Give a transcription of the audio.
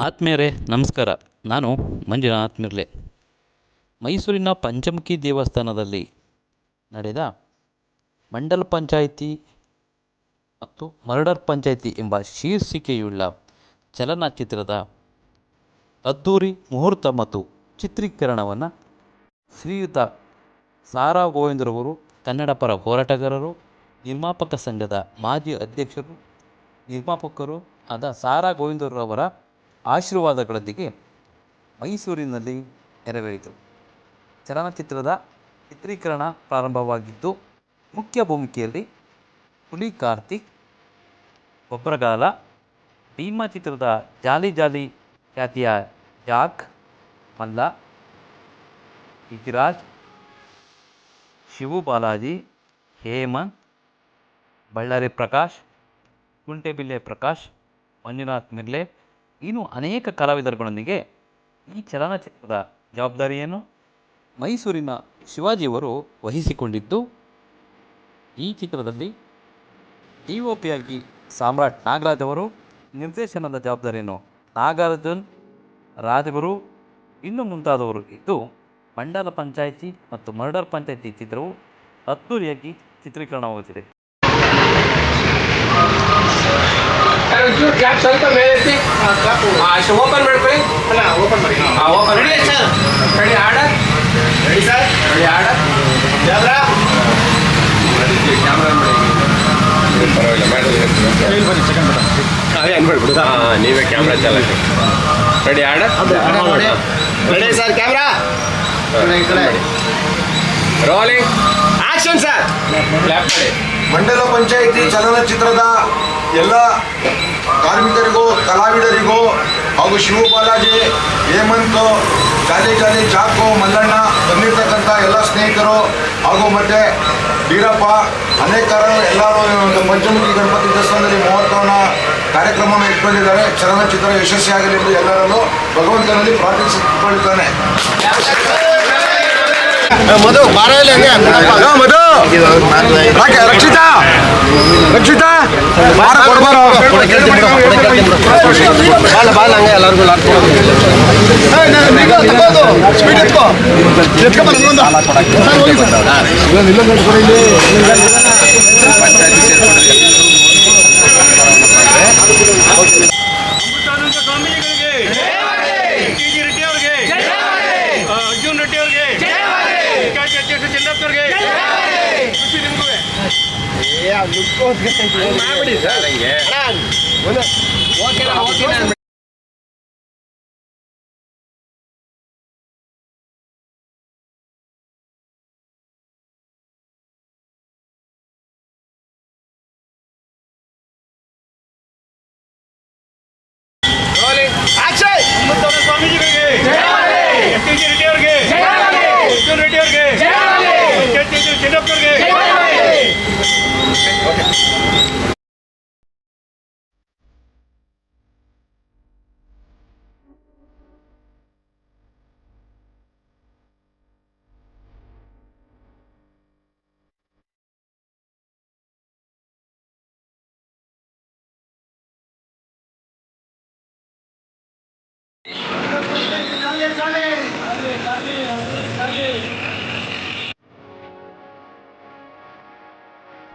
ಆತ್ಮೀಯರೇ, ನಮಸ್ಕಾರ. ನಾನು ಮಂಜುನಾಥ್ ಮಿರ್ಲೆ. ಮೈಸೂರಿನ ಪಂಚಮುಖಿ ದೇವಸ್ಥಾನದಲ್ಲಿ ನಡೆದ ಮಂಡಲ ಪಂಚಾಯಿತಿ ಮತ್ತು ಮರ್ಡರ್ ಪಂಚಾಯಿತಿ ಎಂಬ ಶೀರ್ಷಿಕೆಯುಳ್ಳ ಚಲನಚಿತ್ರದ ಅದ್ದೂರಿ ಮುಹೂರ್ತ ಮತ್ತು ಚಿತ್ರೀಕರಣವನ್ನು ಶ್ರೀಯುತ ಸಾರಾ ಗೋವಿಂದರವರು ಕನ್ನಡ ಪರ ಹೋರಾಟಗಾರರು, ನಿರ್ಮಾಪಕ ಸಂಘದ ಮಾಜಿ ಅಧ್ಯಕ್ಷರು, ನಿರ್ಮಾಪಕರು ಆದ ಸಾರಾ ಗೋವಿಂದರವರ ಆಶೀರ್ವಾದಗಳೊಂದಿಗೆ ಮೈಸೂರಿನಲ್ಲಿ ನೆರವೇರಿತು ಚಲನಚಿತ್ರದ ಚಿತ್ರೀಕರಣ ಪ್ರಾರಂಭವಾಗಿದ್ದು, ಮುಖ್ಯ ಭೂಮಿಕೆಯಲ್ಲಿ ಹುಲಿ, ಕಾರ್ತಿಕ್, ಗೊಬ್ಬರಗಾಲ, ಭೀಮಾ ಚಿತ್ರದ ಜಾಲಿ ಜಾಲಿ ಖ್ಯಾತಿಯ ಜಾಕ್ ಮಲ್ಲ ಇತಿರಾಜ್ ಶಿವು ಬಾಲಾಜಿ, ಹೇಮಂತ್, ಬಳ್ಳಾರಿ ಪ್ರಕಾಶ್ ಕುಂಟೆಬಿಲ್ಲೆ ಪ್ರಕಾಶ್, ಮಂಜುನಾಥ್ ಮಿರ್ಲೆ ಇನ್ನು ಅನೇಕ ಕಲಾವಿದರುಗಳೊಂದಿಗೆ ಈ ಚಲನಚಿತ್ರದ ಜವಾಬ್ದಾರಿಯನ್ನು ಮೈಸೂರಿನ ಶಿವಾಜಿಯವರು ವಹಿಸಿಕೊಂಡಿದ್ದು ಈ ಚಿತ್ರದಲ್ಲಿ ಡಿ ಒ ಪಿಯಾಗಿ ಸಾಮ್ರಾಟ್ ನಾಗರಾಜ್ ಅವರು, ನಿರ್ದೇಶನದ ಜವಾಬ್ದಾರಿಯನ್ನು ನಾಗಾರ್ಜುನ್ ರಾಜಗುರು, ಇನ್ನು ಮುಂತಾದವರು ಇದ್ದು ಮಂಡಲ ಪಂಚಾಯಿತಿ ಮತ್ತು ಮರ್ಡರ್ ಪಂಚಾಯಿತಿ ಚಿತ್ರವು ಅದ್ದೂರಿಯಾಗಿ ಚಿತ್ರೀಕರಣವಾಗುತ್ತಿದೆ. ಕ್ಯಾಪ್ ಸ್ವಲ್ಪ ಮೇಲೆ ಎತ್ತಿ ಅಷ್ಟು ಓಪನ್ ಮಾಡ್ಕೊಳ್ಳಿ. ಅಲ್ಲ ಓಪನ್ ಮಾಡಿ ಹಾಂ. Open ready sir ready order ready sir ready order camera camera ನೀವೇ ಕ್ಯಾಮ್ರಾ ಚಾಲಕ. Ready order ready sir camera rolling action sir clap ಮಾಡಿ ಮಂಡಲ ಪಂಚಾಯಿತಿ ಚಲನಚಿತ್ರದ ಎಲ್ಲ ಕಾರ್ಮಿಕರಿಗೂ ಕಲಾವಿದರಿಗೂ ಹಾಗೂ ಶಿವಬಾಲಾಜಿ ಹೇಮಂತ್ ಜಾಲಿ ಜಾಲಿ ಚಾಕು ಮಲ್ಲಣ್ಣ ಬಂದಿರತಕ್ಕಂಥ ಎಲ್ಲ ಸ್ನೇಹಿತರು ಹಾಗೂ ಮತ್ತೆ ವೀರಪ್ಪ ಅನೇಕರು ಎಲ್ಲರೂ ಒಂದು ಪಂಚಮುಖಿ ಗಣಪತಿ ದೇವಸ್ಥಾನದಲ್ಲಿ ಮಹೋತ್ಸವನ ಕಾರ್ಯಕ್ರಮವನ್ನು ಇಟ್ಕೊಂಡಿದ್ದಾರೆ. ಚಲನಚಿತ್ರ ಯಶಸ್ವಿಯಾಗಲಿ ಎಂದು ಎಲ್ಲರಲ್ಲೂ ಭಗವಂತನಲ್ಲಿ ಪ್ರಾರ್ಥಿಸಿಕೊಳ್ಳುತ್ತಾನೆ. ಮಧು ಬಾರ ಮಧು ರಕ್ಷಿತಾ? ರಕ್ಷಿತಾ? ಬಾರ ಕೊಡ್ಬಾರ. ಬಾಲ ಬಾಲ ಹಂಗೆ ಎಲ್ಲರಿಗೂ ಸ್ಪೀಡ್ ಎತ್ಕೋ. ಮಾಡ್ಬಿಡಿ ಸರ್ ಹಂಗೆ ಅಮೃತಾನಂದ ચાલે ચાલે ચાલે ચાલે